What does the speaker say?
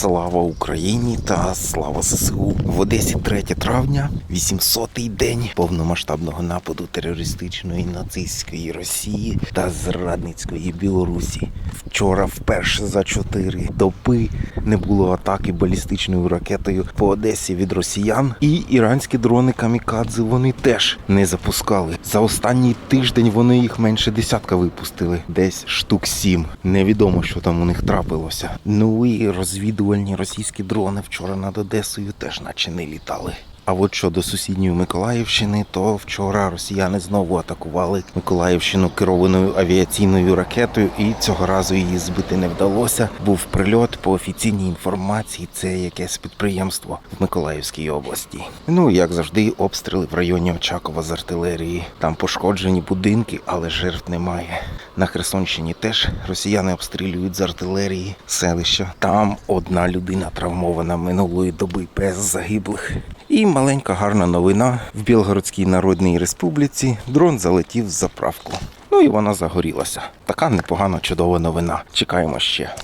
Слава Україні та слава ЗСУ. В Одесі 3 травня, 800-й день повномасштабного нападу терористичної нацистської Росії та зрадницької Білорусі. Вчора вперше за чотири доби не було атаки балістичною ракетою по Одесі від росіян. І іранські дрони камікадзе вони теж не запускали. За останній тиждень вони їх менше десятка випустили, десь штук сім. Невідомо, що там у них трапилося. Ну і розвідувальні російські дрони вчора над Одесою теж наче не літали. А от щодо сусідньої Миколаївщини, то вчора росіяни знову атакували Миколаївщину керованою авіаційною ракетою, і цього разу її збити не вдалося. Був прильот по офіційній інформації. Це якесь підприємство в Миколаївській області. Ну як завжди, обстріли в районі Очакова з артилерії. Там пошкоджені будинки, але жертв немає. На Херсонщині теж росіяни обстрілюють з артилерії селища. Там одна людина травмована минулої доби без загиблих. І маленька гарна новина в Білгородській Народній Республіці дрон залетів з заправку. Ну і вона загорілася. Така непогана чудова новина. Чекаємо ще.